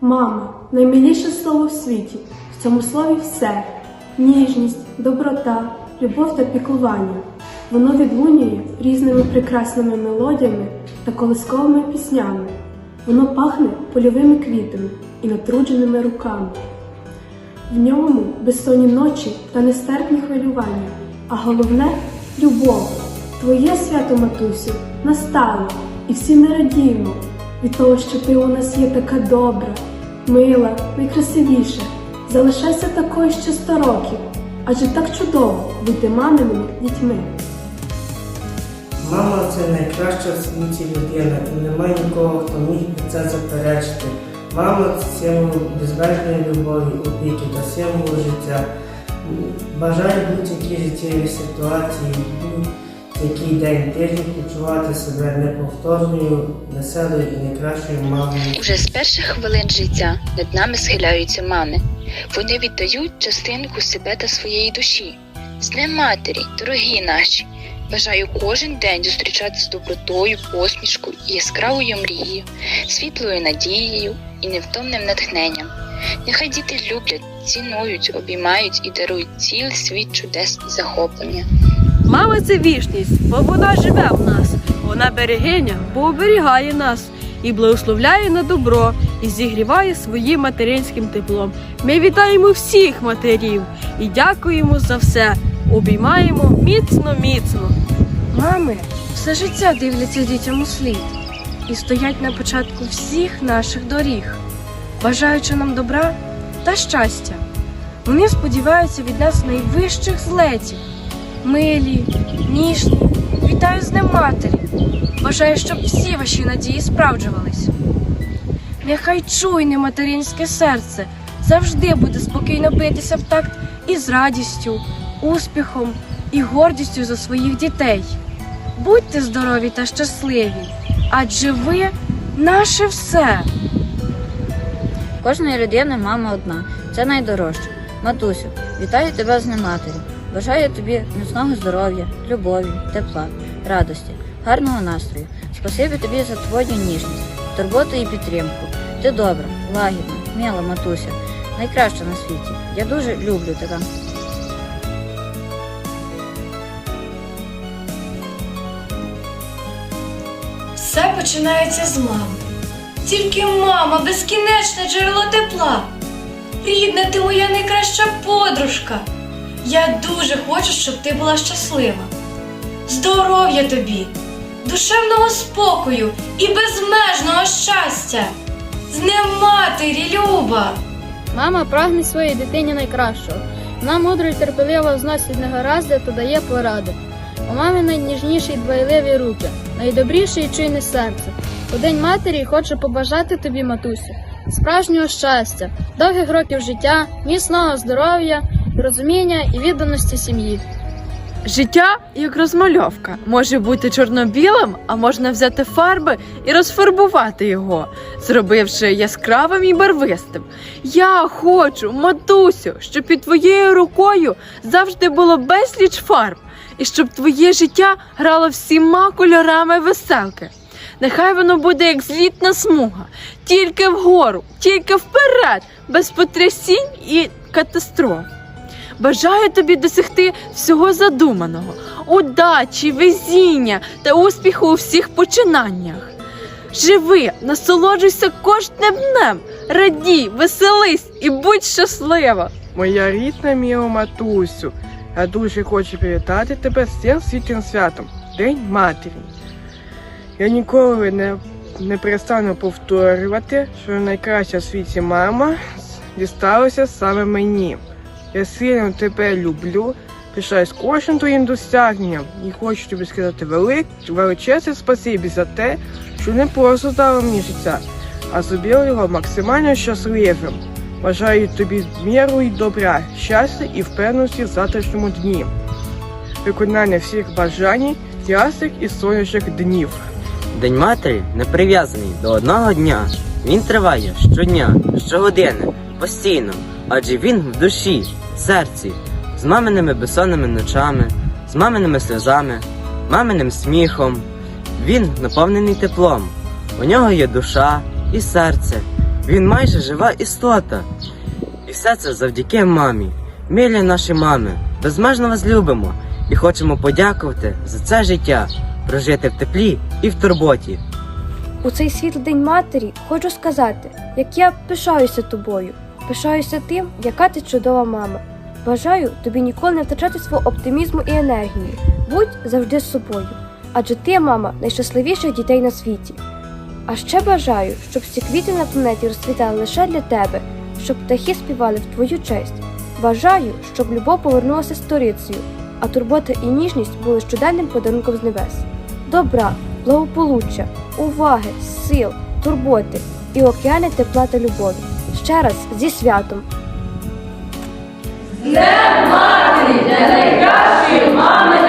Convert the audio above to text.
Мама наймиліше слово в світі. В цьому слові все ніжність, доброта, любов та піклування. Воно відлунює різними прекрасними мелодіями та колисковими піснями. Воно пахне польовими квітами і натрудженими руками. В ньому безсонні ночі та нестерпні хвилювання, а головне любов. Твоє свято, матусю, настало, і всі ми радіємо від того, що ти у нас є така добра, мила, найкрасивіша. Залишайся такою ще сто років, адже так чудово бути маминими дітьми. Мама це найкраща в світі людина, і немає нікого, хто міг би це заперечити. Мама це символ безмежної любові, опіки та символ життя. Бажаю будь-які життєві ситуації, будь-який день тижня почувати себе неповторною, веселою і найкращою мамою. Уже з перших хвилин життя над нами схиляються мами. Вони віддають частинку себе та своєї душі. З Днем матері, дорогі наші! Бажаю кожен день зустрічатися з добротою, посмішкою яскравою мрією, світлою надією і невтомним натхненням. Нехай діти люблять, цінують, обіймають і дарують цілий світ чудес і захоплення. Мама це вічність, бо вона живе в нас. Вона берегиня, бо оберігає нас і благословляє на добро, і зігріває своїм материнським теплом. Ми вітаємо всіх матерів і дякуємо за все. Обіймаємо міцно, міцно. Мами все життя дивляться дітям у слід і стоять на початку всіх наших доріг, бажаючи нам добра та щастя. Вони сподіваються від нас найвищих злетів милі, ніжні. Вітаю з Днем матері. Бажаю, щоб всі ваші надії справджувались. Нехай чуйне материнське серце завжди буде спокійно битися в такт із радістю, успіхом і гордістю за своїх дітей. Будьте здорові та щасливі, адже ви наше все. Кожної людини мама одна. Це найдорожче. Матусю, вітаю тебе з Днем матері. Бажаю тобі міцного здоров'я, любові, тепла, радості, гарного настрою. Спасибі тобі за твою ніжність, турботу і підтримку. Ти добра, лагідна, мила матуся, найкраща на світі. Я дуже люблю тебе. Все починається з мами. Тільки мама безкінечне джерело тепла. Рідна, ти моя найкраща подружка. Я дуже хочу, щоб ти була щаслива. Здоров'я тобі, душевного спокою і безмежного щастя. З Днем матері, Люба! Мама прагне своїй дитині найкращого. Вона мудро й терпеливо зносить негаразди та дає поради. У мами найніжніші й дбайливі руки, найдобріше й чуйне серце. У день матері хочу побажати тобі, матусю, справжнього щастя, довгих років життя, міцного здоров'я, розуміння і відданості сім'ї. Життя як розмальовка може бути чорно-білим, а можна взяти фарби і розфарбувати його, зробивши яскравим і барвистим. Я хочу, матусю, щоб під твоєю рукою завжди було безліч фарб, і щоб твоє життя грало всіма кольорами веселки. Нехай воно буде як злітна смуга, тільки вгору, тільки вперед, без потрясінь і катастроф. Бажаю тобі досягти всього задуманого, удачі, везіння та успіху у всіх починаннях. Живи, насолоджуйся кожним днем, радій, веселись і будь щаслива. Моя рідна мила матусю, я дуже хочу привітати тебе з цим світлим святом День Матері. Я ніколи не, не перестану повторювати, що найкраща в світі мама дісталася саме мені. Я сильно тебе люблю, пишаюсь кожним твоїм досягненням і хочу тобі сказати велик, величезне спасибі за те, що не просто дала мені життя, а зробила його максимально щасливим. Бажаю тобі міру і добра, щастя і впевненості в завтрашньому дні. Виконання всіх бажань, ясних і сонячних днів. День матері не прив'язаний до одного дня. Він триває щодня, щогодини, постійно, адже він в душі, серці, з маминими безсонними ночами, з маминими сльозами, маминим сміхом. Він наповнений теплом. У нього є душа і серце, Він майже жива істота. І все це завдяки мамі. Милі наші мами, безмежно вас любимо і хочемо подякувати за це життя, прожити в теплі і в турботі. У цей світлий день матері хочу сказати, як я пишаюся тобою, пишаюся тим, яка ти чудова мама. Бажаю тобі ніколи не втрачати свого оптимізму і енергії. Будь завжди з собою. Адже ти, мама, найщасливіших дітей на світі. А ще бажаю, щоб всі квіти на планеті розцвітали лише для тебе, щоб птахи співали в твою честь. Бажаю, щоб любов повернулася сторицею, а турбота і ніжність були щоденним подарунком з небес. Добра, благополуччя, уваги, сил, турботи і океани тепла та любові. Ще раз зі святом! Матері, для найкращої мами!